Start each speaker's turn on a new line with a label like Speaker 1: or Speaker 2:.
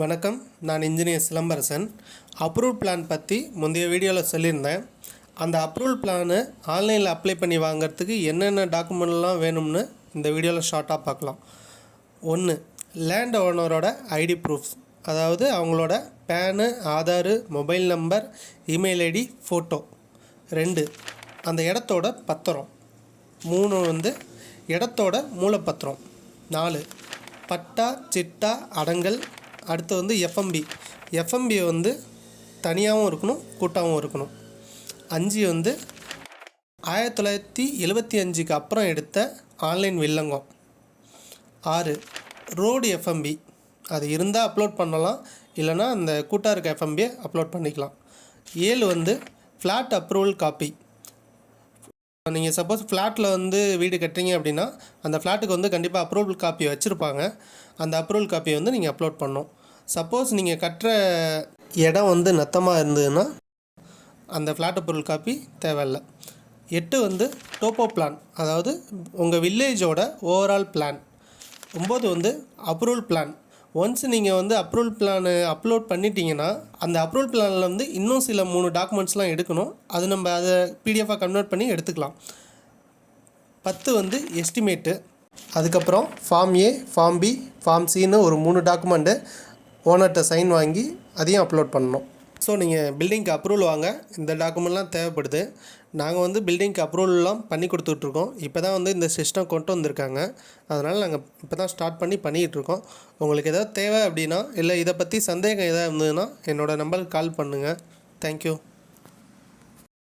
Speaker 1: வணக்கம். நான் engineer Silambarasan. Approval plan பற்றி முந்தைய வீடியோவில் சொல்லியிருந்தேன். அந்த அப்ரூவல் பிளானு ஆன்லைனில் அப்ளை பண்ணி வாங்குறதுக்கு என்னென்ன டாக்குமெண்ட்லாம் வேணும்னு இந்த வீடியோவில் ஷார்ட்டாக பார்க்கலாம். ஒன்று லேண்ட் ஓனரோட ஐடி ப்ரூஃப் அதாவது அவங்களோட PAN Aadhaar mobile number email ID photo ரெண்டு அந்த இடத்தோட பத்திரம். மூணு வந்து இடத்தோட மூலப்பத்திரம். நாலு பட்டா சிட்டா அடங்கல் அடுத்து வந்து எஃப்எம்பி எஃப்எம்பி வந்து தனியாகவும் இருக்கணும் கூட்டாகவும் இருக்கணும். அஞ்சு வந்து ஆயிரத்தி தொள்ளாயிரத்தி எழுபத்தி அஞ்சுக்கு அப்புறம் எடுத்த ஆன்லைன் வில்லங்கம். ஆறு ரோடு எஃப்எம்பி அது இருந்தால் அப்லோட் பண்ணலாம் இல்லைனா அந்த கூட்டா இருக்க எஃப்எம்பியை அப்லோட் பண்ணிக்கலாம். ஏழு வந்து ஃப்ளாட் அப்ரூவல் காப்பி நீங்கள் சப்போஸ் ஃப்ளாட்டில் வந்து வீடு கட்டுறீங்க அப்படின்னா அந்த ஃப்ளாட்டுக்கு வந்து கண்டிப்பாக அப்ரூவல் காப்பி வச்சுருப்பாங்க. அந்த அப்ரூவல் காப்பியை வந்து நீங்கள் அப்லோட் பண்ணணும். சப்போஸ் நீங்கள் கட்டுற இடம் வந்து நத்தமாக இருந்ததுன்னா அந்த ஃப்ளாட் அப்ரூவல் காப்பி தேவையில்லை. எட்டு வந்து டோப்போ பிளான் அதாவது உங்கள் வில்லேஜோட ஓவரால் பிளான் ஒம்பது வந்து அப்ரூவல் பிளான் ஒன்ஸ் நீங்கள் வந்து அப்ரூவல் பிளானு அப்லோட் பண்ணிட்டீங்கன்னா அந்த அப்ரூவல் பிளானில் வந்து இன்னும் சில மூணு டாக்குமெண்ட்ஸ்லாம் எடுக்கணும். அது நம்ம அதை பிடிஎஃபாக கன்வெர்ட் பண்ணி எடுத்துக்கலாம். பத்து வந்து எஸ்டிமேட்டு அதுக்கப்புறம் form A form B form சின்னு ஒரு மூணு டாக்குமெண்ட்டு ஓனர்கிட்ட சைன் வாங்கி அதையும் அப்லோட் பண்ணணும். ஸோ நீங்கள் பில்டிங்க்கு அப்ரூவல் வாங்க. இந்த டாக்குமெண்ட்லாம் தேவைப்படுது. நாங்கள் வந்து பில்டிங்க்கு அப்ரூவல்லாம் பண்ணி கொடுத்துட்ருக்கோம். இப்போ தான் வந்து இந்த சிஸ்டம் கொண்டு வந்திருக்காங்க. அதனால் நாங்கள் இப்போ தான் ஸ்டார்ட் பண்ணி பண்ணிகிட்ருக்கோம் உங்களுக்கு எதாவது தேவை அப்படின்னா இல்லை இதை பற்றி சந்தேகம் எதாவது இருந்ததுன்னா என்னோடய நம்பருக்கு கால் பண்ணுங்கள் தேங்க்யூ